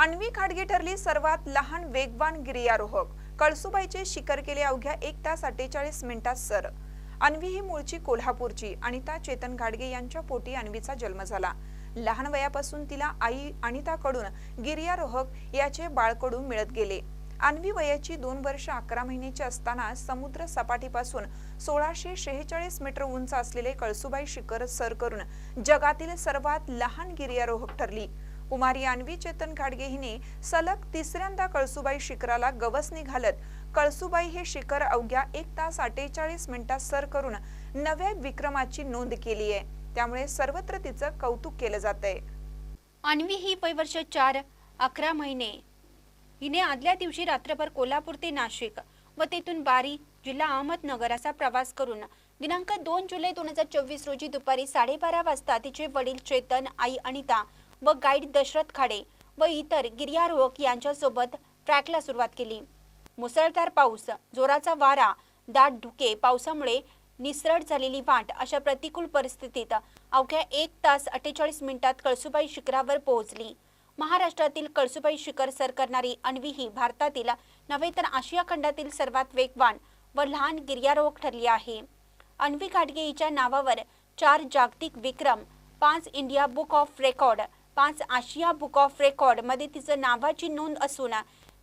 अन्वी खाडगे ठरली सर्वात लहान वेगवान गिर्यारोहक. कळसुबाईचे शिखर केले अवघ्या एक तास अठ्ठेचाळीस मिनिटात सर. अन्वी ही मूळची कोल्हापूरची अनिता चेतन घाडगे यांच्या पोटी अन्वीचा जन्म झाला. लहान वयापासून तिला आई अनिताकडून गिर्यारोहक याचे बाळकडून मिळत गेले. अन्वी वयाची दोन वर्ष अकरा महिन्याची असताना समुद्र सपाटीपासून सोळाशे शेहेचाळीस मीटर उंच असलेले कळसुबाई शिखर सर करून जगातील सर्वात लहान गिर्यारोहक ठरली. कुमारी अन्वी चेतन घाडगे हिने सलग तिसऱ्यांदा कळसुबाई शिखराला गवसणी घालत कळसुबाई हे शिखर अवघ्या एक तास अठ्ठेचाळीस मिनिटात सर करून नव्या विक्रमाची नोंद केली आहे. त्यामुळे सर्वत्र तिचं कौतुक केलं जात आहे अन्वी ही पैवर्ष चार अकरा महिने. हिने आदल्या दिवशी रात्रभर कोल्हापूर ते नाशिक व तेथून बारी जिल्हा अहमदनगर असा प्रवास करून दिनांक दोन जुलै दोन हजार चोवीस रोजी दुपारी साडेबारा वाजता तिचे वडील चेतन आई अनिता व गाईड दशरथ खाडे व इतर गिर्यारोहक यांच्यासोबत ट्रॅकला सुरुवात केली. मुसळधार पाऊस जोराचा वारा दाट धुके पावसामुळे निसरड झालेली वाट अशा प्रतिकूल परिस्थितीत अवघ्या एक तास अठ्ठेचाळीस मिनिटात कळसुबाई शिखरावर पोहोचली. महाराष्ट्रातील कळसुबाई शिखर सर करणारी अन्वी ही भारतातील नव्हे तर आशिया खंडातील सर्वात वेगवान व लहान गिर्यारोहक ठरली आहे. अन्वी घाटगे हिच्या नावावर चार जागतिक विक्रम पाच इंडिया बुक ऑफ रेकॉर्ड पाच आशिया बुक ऑफ रेकॉर्डमध्ये तिचं नावाची नोंद असून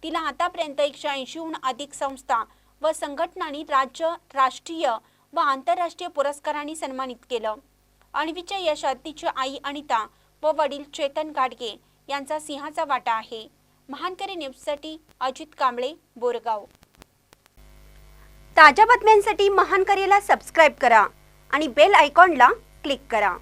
तिला आतापर्यंत एकशे ऐंशीहून अधिक संस्था व संघटनांनी राज्य राष्ट्रीय व आंतरराष्ट्रीय पुरस्कारांनी सन्मानित केलं. अणवीच्या यशात तिची आई अनिता व वडील चेतन गाडगे यांचा सिंहाचा वाटा आहे. महानकरी न्यूजसाठी अजित कांबळे बोरगाव. ताज्या बातम्यांसाठी महानकरीला सबस्क्राईब करा आणि बेल आयकॉनला क्लिक करा.